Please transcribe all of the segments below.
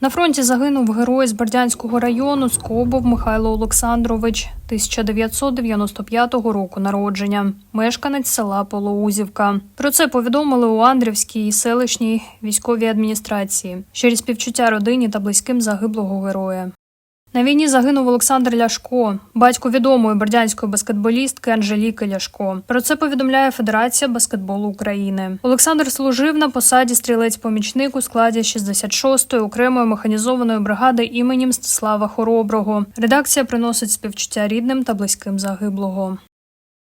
На фронті загинув герой з Бердянського району Скобов Михайло Олександрович, 1995 року народження, мешканець села Полоузівка. Про це повідомили у Андрівській селищній військовій адміністрації через співчуття родині та близьким загиблого героя. На війні загинув Олександр Ляшко, батько відомої бердянської баскетболістки Анжеліки Ляшко. Про це повідомляє Федерація баскетболу України. Олександр служив на посаді стрілець-помічник у складі 66-ї окремої механізованої бригади імені Мстислава Хороброго. Редакція приносить співчуття рідним та близьким загиблого.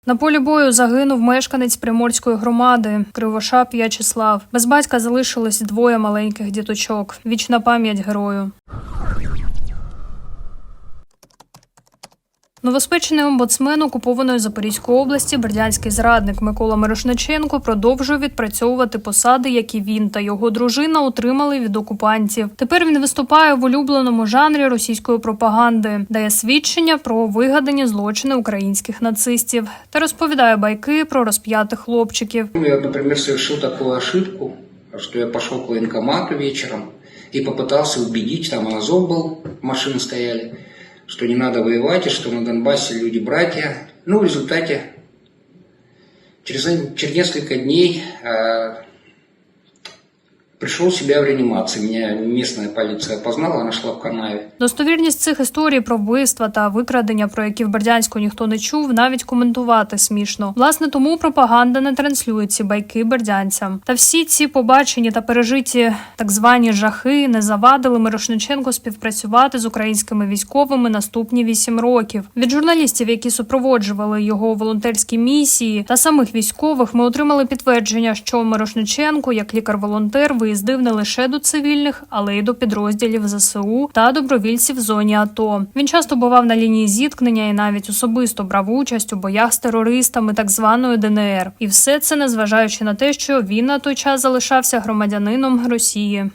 На полі бою загинув мешканець приморської громади Кривошап В'ячеслав. Без батька залишилось двоє маленьких діточок. Вічна пам'ять герою. Новоспечений омбудсмен окупованої Запорізької області бердянський зрадник Микола Мирошниченко продовжує відпрацьовувати посади, які він та його дружина отримали від окупантів. Тепер він виступає в улюбленому жанрі російської пропаганди, дає свідчення про вигадані злочини українських нацистів та розповідає байки про розп'ятих хлопчиків. Ну, Я, например, совершил такую ошибку, что я пошел к военкомату вечером и попытался убедить, там Азов был, машины стояли, что не надо воевать, и что на Донбассе люди братья. Ну, в результате через, через несколько дней э, пришел в себя в реанимации. Меня местная полиция опознала, она шла в канаве. Достовірність цих історій про вбивства та викрадення, про які в Бердянську ніхто не чув, навіть коментувати смішно. Власне, тому пропаганда не транслює ці байки бердянцям. Та всі ці побачені та пережиті так звані жахи не завадили Мирошниченко співпрацювати з українськими військовими наступні вісім років. Від журналістів, які супроводжували його волонтерські місії, та самих військових, ми отримали підтвердження, що Мирошниченко, як лікар-волонтер, виїздив не лише до цивільних, але й до підрозділів ЗСУ та добровільців в зоні АТО. Він часто бував на лінії зіткнення і навіть особисто брав участь у боях з терористами так званої ДНР. І все це незважаючи на те, що він на той час залишався громадянином Росії.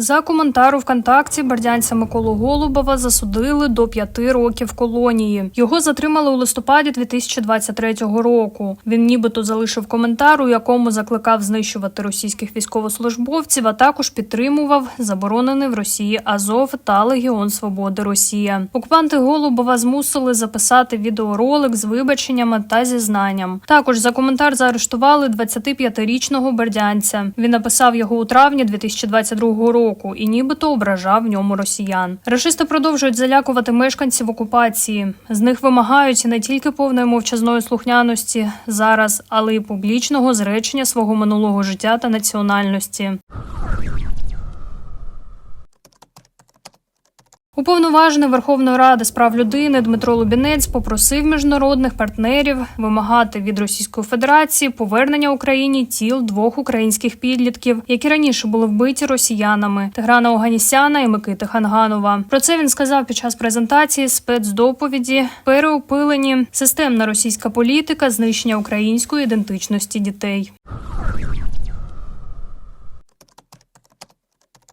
За коментар у ВКонтакті бердянця Миколу Голубова засудили до п'яти років колонії. Його затримали у листопаді 2023 року. Він нібито залишив коментар, у якому закликав знищувати російських військовослужбовців, а також підтримував заборонений в Росії Азов та Легіон Свободи Росія. Окупанти Голубова змусили записати відеоролик з вибаченнями та зізнанням. Також за коментар заарештували 25-річного бердянця. Він написав його у травні 2022 року і нібито ображав в ньому росіян. Рашисти продовжують залякувати мешканців окупації. З них вимагають не тільки повної мовчазної слухняності зараз, але й публічного зречення свого минулого життя та національності. Уповноважений Верховної Ради з прав людини Дмитро Лубінець попросив міжнародних партнерів вимагати від Російської Федерації повернення Україні тіл двох українських підлітків, які раніше були вбиті росіянами Тиграна Оганісяна і Микити Ханганова. Про це він сказав під час презентації спецдоповіді переопилені системна російська політика знищення української ідентичності дітей.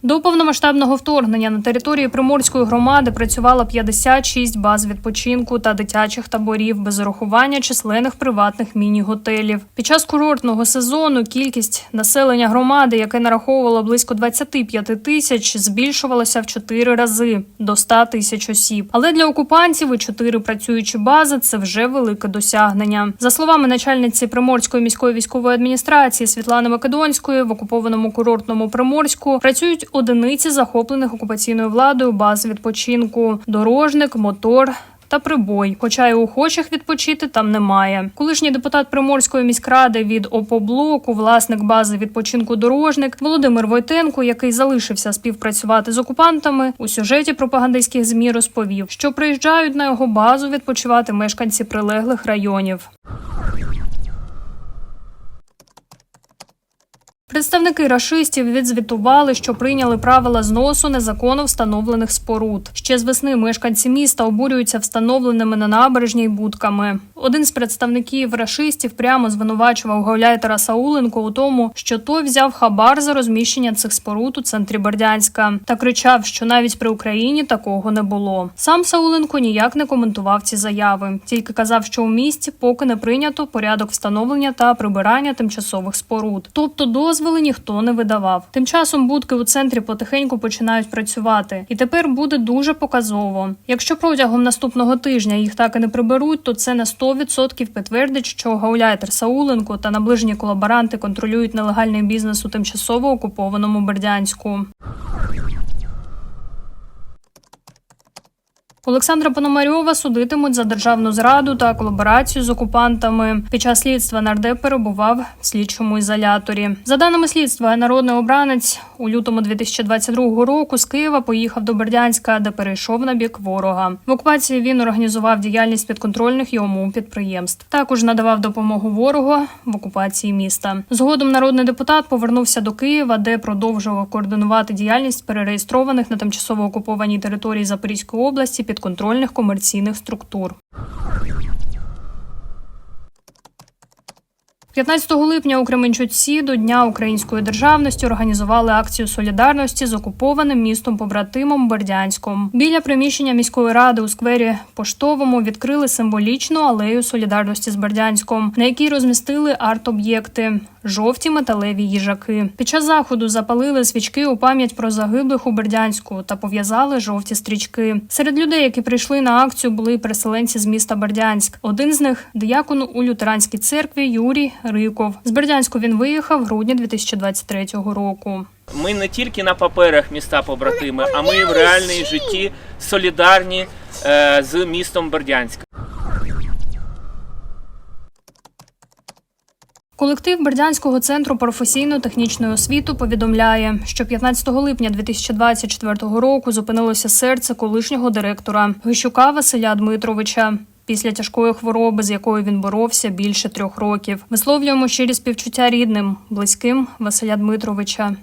До повномасштабного вторгнення на території Приморської громади працювало 56 баз відпочинку та дитячих таборів без урахування численних приватних міні-готелів. Під час курортного сезону кількість населення громади, яке нараховувало близько 25 тисяч, збільшувалася в 4 рази до 100 тисяч осіб. Але для окупантів і 4 працюючі бази це вже велике досягнення. За словами начальниці Приморської міської військової адміністрації Світлани Македонської, в окупованому курортному Приморську працюють одиниці захоплених окупаційною владою баз відпочинку: дорожник, мотор. Та прибой, хоча й охочих відпочити там немає. Колишній депутат Приморської міськради від ОПОБЛОКу, власник бази відпочинку дорожник Володимир Войтенко, який залишився співпрацювати з окупантами, у сюжеті пропагандистських змі розповів, що приїжджають на його базу відпочивати мешканці прилеглих районів. Представники рашистів відзвітували, що прийняли правила зносу незаконно встановлених споруд. Ще з весни мешканці міста обурюються встановленими на набережній будками. Один з представників рашистів прямо звинувачував гауляйтера Сауленко у тому, що той взяв хабар за розміщення цих споруд у центрі Бердянська та кричав, що навіть при Україні такого не було. Сам Сауленко ніяк не коментував ці заяви, тільки казав, що у місті поки не прийнято порядок встановлення та прибирання тимчасових споруд. Тобто дозволи ніхто не видавав. Тим часом будки у центрі потихеньку починають працювати, і тепер буде дуже показово. Якщо протягом наступного тижня їх так і не приберуть, то це на 100% підтвердить, що гауляйтер Сауленко та наближені колаборанти контролюють нелегальний бізнес у тимчасово окупованому Бердянську. Олександра Пономарьова судитимуть за державну зраду та колаборацію з окупантами. Під час слідства нардеп перебував в слідчому ізоляторі. За даними слідства, народний обранець у лютому 2022 року з Києва поїхав до Бердянська, де перейшов на бік ворога. В окупації він організував діяльність підконтрольних йому підприємств. Також надавав допомогу ворогу в окупації міста. Згодом народний депутат повернувся до Києва, де продовжував координувати діяльність перереєстрованих на тимчасово окупованій території Запорізької області підконтрольних комерційних структур. 15 липня у Кременчуці до Дня української державності організували акцію солідарності з окупованим містом побратимом Бердянськом. Біля приміщення міської ради у сквері поштовому відкрили символічну алею солідарності з Бердянськом, на якій розмістили арт-об'єкти. Жовті металеві їжаки. Під час заходу запалили свічки у пам'ять про загиблих у Бердянську та пов'язали жовті стрічки. Серед людей, які прийшли на акцію, були переселенці з міста Бердянськ. Один з них диякон у лютеранській церкві Юрій Риков. З Бердянську він виїхав в грудні 2023 року. Ми не тільки на паперах міста побратими, а ми в реальній житті солідарні е, з містом Бердянськ. Колектив Бердянського центру професійно-технічної освіти повідомляє, що 15 липня 2024 року зупинилося серце колишнього директора Гищука Василя Дмитровича. Після тяжкої хвороби, з якою він боровся більше трьох років, висловлюємо щирі співчуття рідним, близьким Василя Дмитровича.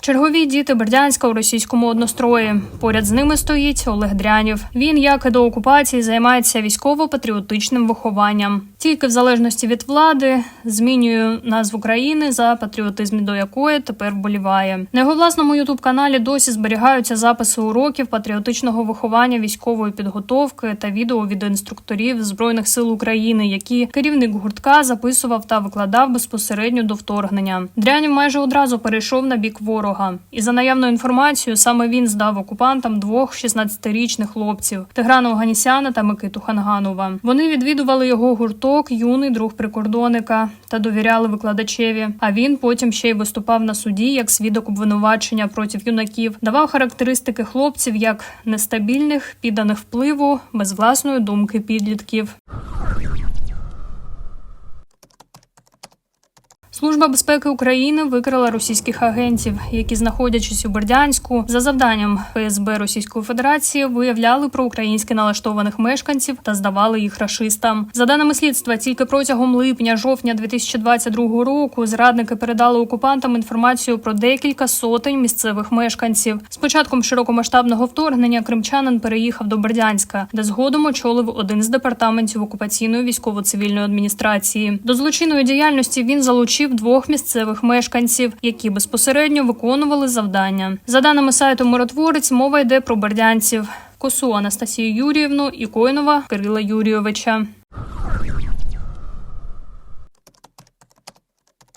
Чергові діти Бердянська у російському однострої. Поряд з ними стоїть Олег Дрянів. Він, як і до окупації, займається військово-патріотичним вихованням. Тільки в залежності від влади змінює назву країни, за патріотизм до якої тепер вболіває. На його власному ютуб-каналі досі зберігаються записи уроків патріотичного виховання військової підготовки та відео від інструкторів збройних сил України, які керівник гуртка записував та викладав безпосередньо до вторгнення. Дрянів майже одразу перейшов на бік ворога. І за наявною інформацією, саме він здав окупантам двох 16-річних хлопців Тиграна Оганісяна та Микиту Ханганова. Вони відвідували його гурток, юний друг прикордонника та довіряли викладачеві. А він потім ще й виступав на суді як свідок обвинувачення проти юнаків, давав характеристики хлопців як нестабільних, підданих впливу, без власної думки підлітків. Служба безпеки України викрила російських агентів, які, знаходячись у Бердянську, за завданням ФСБ Російської Федерації виявляли проукраїнськи налаштованих мешканців та здавали їх рашистам. За даними слідства, тільки протягом липня-жовтня 2022 року зрадники передали окупантам інформацію про декілька сотень місцевих мешканців. З початком широкомасштабного вторгнення кримчанин переїхав до Бердянська, де згодом очолив один з департаментів окупаційної військово-цивільної адміністрації. До злочинної діяльності він залучив двох місцевих мешканців, які безпосередньо виконували завдання. За даними сайту Миротворець, мова йде про бердянців. Косу Анастасію Юріївну і Койнова Кирила Юрійовича.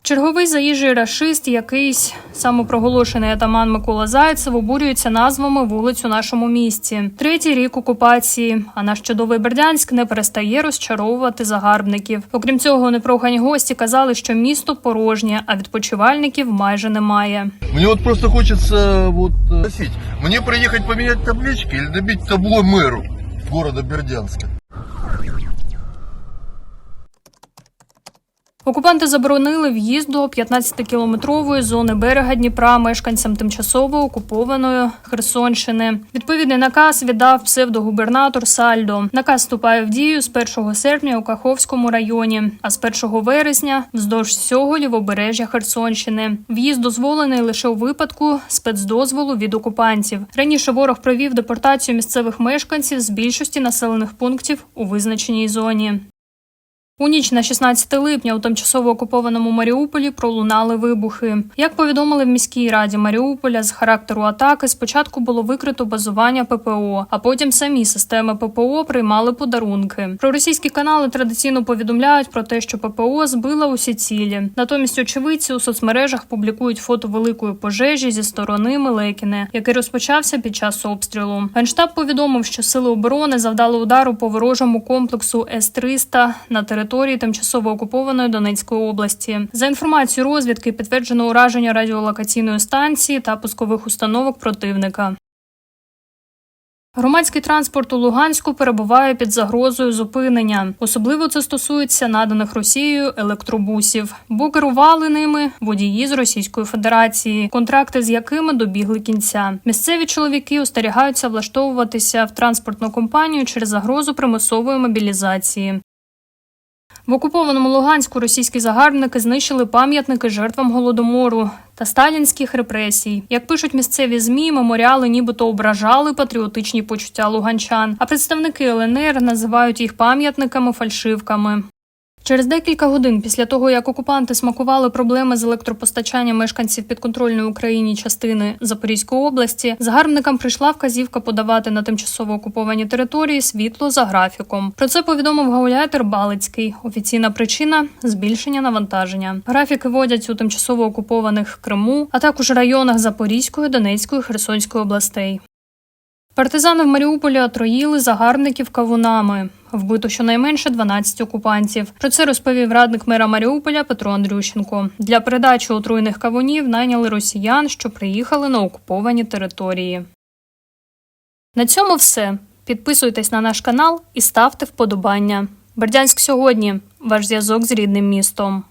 Черговий заїжджий рашист, якийсь самопроголошений атаман Микола Зайцев, обурюється назвами вулиць у нашому місті. Третій рік окупації. А наш чудовий Бердянськ не перестає розчаровувати загарбників. Окрім цього, непрохані гості казали, що місто порожнє, а відпочивальників майже немає. Мне вот просто хочется вот э, спросить, мне приехать поменять таблички или добить табло мэру города Бердянска? Окупанти заборонили в'їзд до 15-кілометрової зони берега Дніпра мешканцям тимчасово окупованої Херсонщини. Відповідний наказ віддав псевдогубернатор Сальдо. Наказ вступає в дію з 1 серпня у Каховському районі, а з 1 вересня вздовж всього лівобережжя Херсонщини. В'їзд дозволений лише у випадку спецдозволу від окупантів. Раніше ворог провів депортацію місцевих мешканців з більшості населених пунктів у визначеній зоні. У ніч на 16 липня у тимчасово окупованому Маріуполі пролунали вибухи. Як повідомили в міській раді Маріуполя, з характеру атаки спочатку було викрито базування ППО, а потім самі системи ППО приймали подарунки. Проросійські канали традиційно повідомляють про те, що ППО збила усі цілі. Натомість очевидці у соцмережах публікують фото великої пожежі зі сторони Мелекіне, який розпочався під час обстрілу. Генштаб повідомив, що сили оборони завдали удару по ворожому комплексу С-300 на території тимчасово окупованої Донецької області. За інформацією розвідки, підтверджено ураження радіолокаційної станції та пускових установок противника. Громадський транспорт у Луганську перебуває під загрозою зупинення. Особливо це стосується наданих Росією електробусів, бо керували ними водії з Російської Федерації, контракти з якими добігли кінця. Місцеві чоловіки остерігаються влаштовуватися в транспортну компанію через загрозу примусової мобілізації. В окупованому Луганську російські загарбники знищили пам'ятники жертвам голодомору та сталінських репресій. Як пишуть місцеві змі, меморіали нібито ображали патріотичні почуття луганчан, а представники ЛНР називають їх пам'ятниками фальшивками. Через декілька годин після того, як окупанти смакували проблеми з електропостачанням мешканців підконтрольної Україні частини Запорізької області, загарбникам прийшла вказівка подавати на тимчасово окуповані території світло за графіком. Про це повідомив гауляйтер Балицький. Офіційна причина збільшення навантаження. Графіки водять у тимчасово окупованих Криму, а також районах Запорізької, Донецької, Херсонської областей. Партизани в Маріуполі отруїли загарбників кавунами. Вбито щонайменше 12 окупантів. Про це розповів радник мера Маріуполя Петро Андрющенко. Для передачі отруйних кавунів найняли росіян, що приїхали на окуповані території. На цьому все. Підписуйтесь на наш канал і ставте вподобання. Бердянськ сьогодні. Ваш зв'язок з рідним містом.